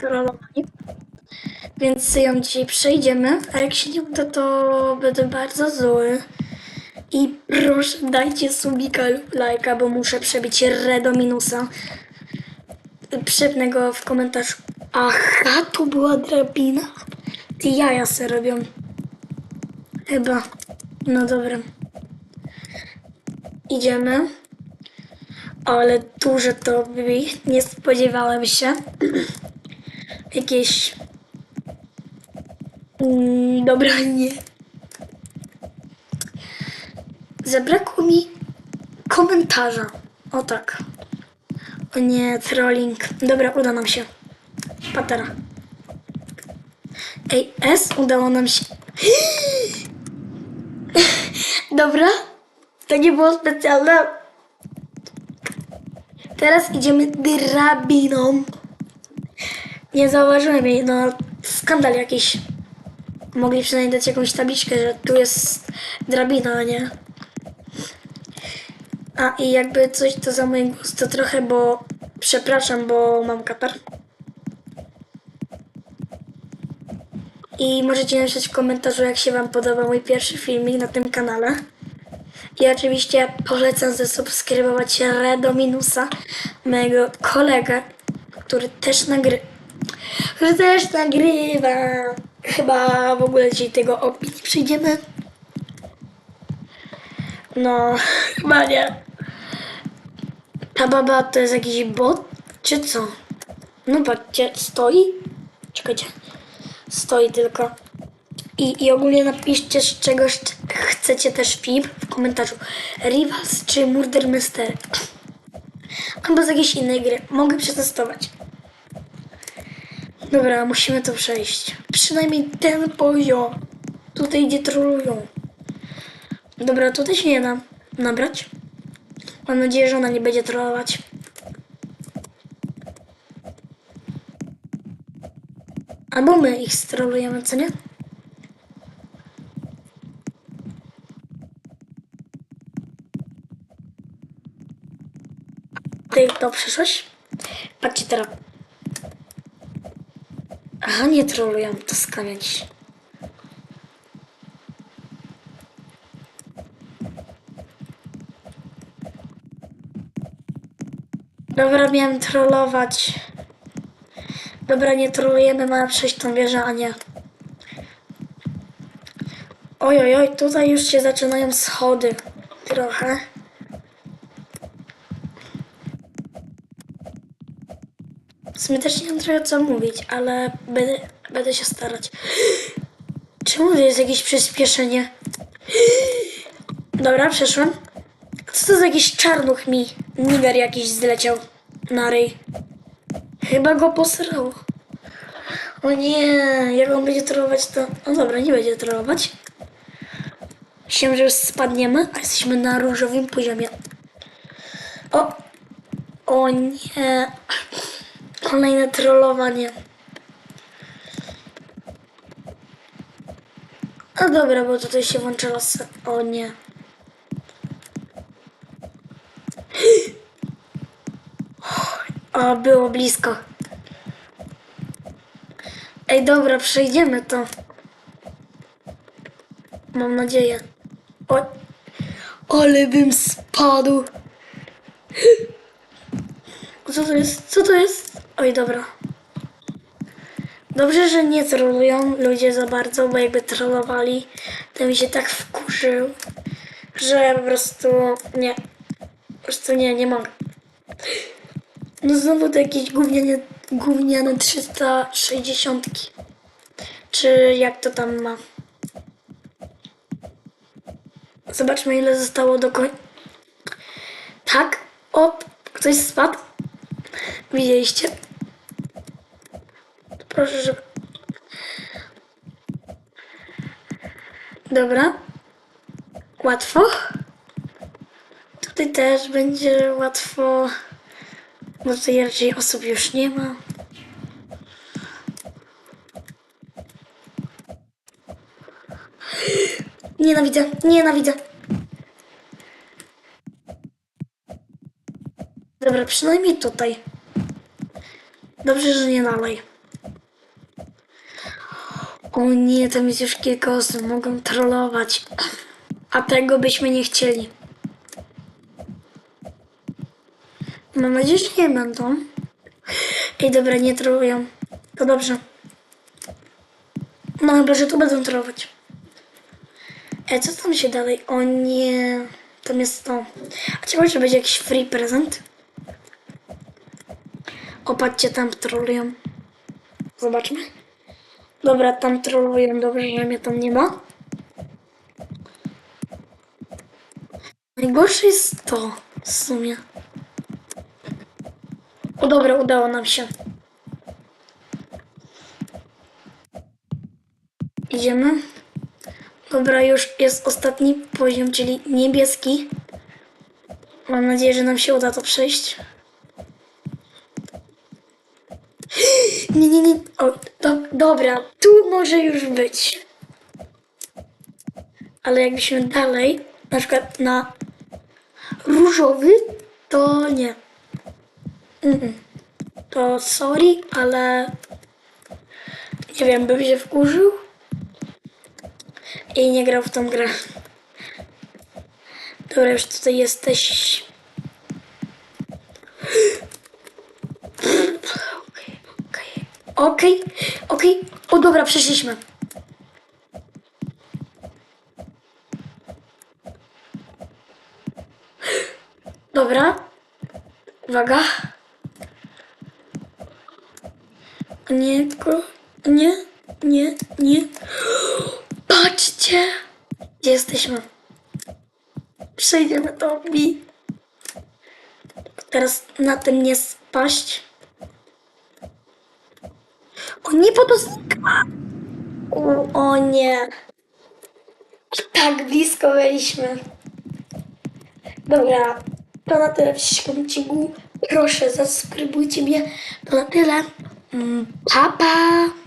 trollowani. Więc ją dzisiaj przejdziemy, a jak się nie uda, to będę bardzo zły. I proszę, dajcie subika lub lajka, bo muszę przebić re do minusa. Przypnę go w komentarzu. Aha, tu była drabina. Ty jaja se robią. Chyba. No dobra. Idziemy. Ale duże to by nie spodziewałem się. Jakieś. Mm, dobra, nie. Zabrakło mi komentarza. O tak. O nie, trolling. Dobra, uda nam się. Patera. Ej, S, udało nam się. Dobra, to nie było specjalne. Teraz idziemy drabiną. Nie zauważyłem jej, no skandal jakiś. Mogli przynajmniej dać jakąś tabliczkę, że tu jest drabina, nie. A i jakby coś to za mój głos to trochę, bo przepraszam, bo mam katar. I możecie napisać w komentarzu, jak się Wam podoba mój pierwszy filmik na tym kanale. I oczywiście polecam zasubskrybować Redo Minusa, mojego kolegę, który też nagry... który też nagrywa. Chyba w ogóle dzisiaj tego opinii przyjdziemy. No, chyba nie. Ta baba to jest jakiś bot, czy co? No patrzcie, stoi. Czekajcie. Stoi tylko. I, I ogólnie napiszcie z czegoś ch- chcecie też film w komentarzu. Rivals czy Murder Mystery. Albo z jakiejś innej gry. Mogę przetestować. Dobra, musimy to przejść. Przynajmniej ten poziom. Tutaj gdzie trolują. Dobra, tutaj się nie da nabrać. Mam nadzieję, że ona nie będzie trollować. Albo my ich strolujemy, co nie? Ty to przyszłość? Patrzcie teraz. Aha, nie trolują, to skamiać. Dobra, miałem trollować. Dobra, nie trolujemy, mamy przejść tą wieżę, a nie. Oj, oj, oj, tutaj już się zaczynają schody. Trochę. W sumie też nie wiem trochę co mówić, ale będę, będę się starać. Czemu to jest jakieś przyspieszenie? Dobra, przeszłam. Co to za jakiś czarnuch mi? Niger jakiś zleciał na ryj. Chyba go posrało. O nie, jak on będzie trollować to... No dobra, nie będzie trollować. Myślałem, że już spadniemy, a jesteśmy na różowym poziomie. O! O nie. Kolejne trollowanie. No dobra, bo tutaj się włącza los. O nie. O, było blisko. Ej, dobra, przejdziemy to. Mam nadzieję. O, ale bym spadł. Co to jest? Co to jest? Oj, dobra. Dobrze, że nie trollują ludzie za bardzo, bo jakby trollowali, to mi się tak wkurzył, że po prostu nie. Po prostu nie, nie mogę. No znowu to jakieś gówniane, gówniane 360. Czy jak to tam ma? Zobaczmy ile zostało do końca. Tak? O, ktoś spadł? Widzieliście? Proszę, żeby... Dobra. Łatwo. Tutaj też będzie łatwo. Bo tutaj raczej osób już nie ma. Nienawidzę, nienawidzę. Dobra, przynajmniej tutaj. Dobrze, że nie dalej. O nie, tam jest już kilka osób, mogą trollować. A tego byśmy nie chcieli. Mam nadzieję, że nie będą. Ej, dobra, nie trollują. To dobrze. No chyba, że tu będą trollować. Ej, co tam się dalej? O nie, tam jest to. A ciekawe, czy będzie jakiś free prezent? O, patrzcie, tam trollują. Zobaczmy. Dobra, tam trollują, dobrze, że mnie tam nie ma. Najgorsze jest to, w sumie. O dobra, udało nam się. Idziemy. Dobra, już jest ostatni poziom, czyli niebieski. Mam nadzieję, że nam się uda to przejść. Nie, nie, nie. Dobra, tu może już być. Ale jakbyśmy dalej, na przykład na różowy, to nie. Mm-mm. To sorry, ale nie wiem, bym się wkurzył i nie grał w tą grę. Dobra, już tutaj jesteś. Okej, okej, okej, okej. O dobra, przeszliśmy. Dobra. Uwaga. Nie, ko- nie, nie, nie. Patrzcie! Gdzie jesteśmy? Przejdziemy to mi. Teraz na tym nie spaść. O nie, podostka! O, o nie. Tak blisko byliśmy. Dobra, to na tyle w odcinku. Proszę, zasubskrybujcie mnie. To na tyle. Mm, Pa, pa!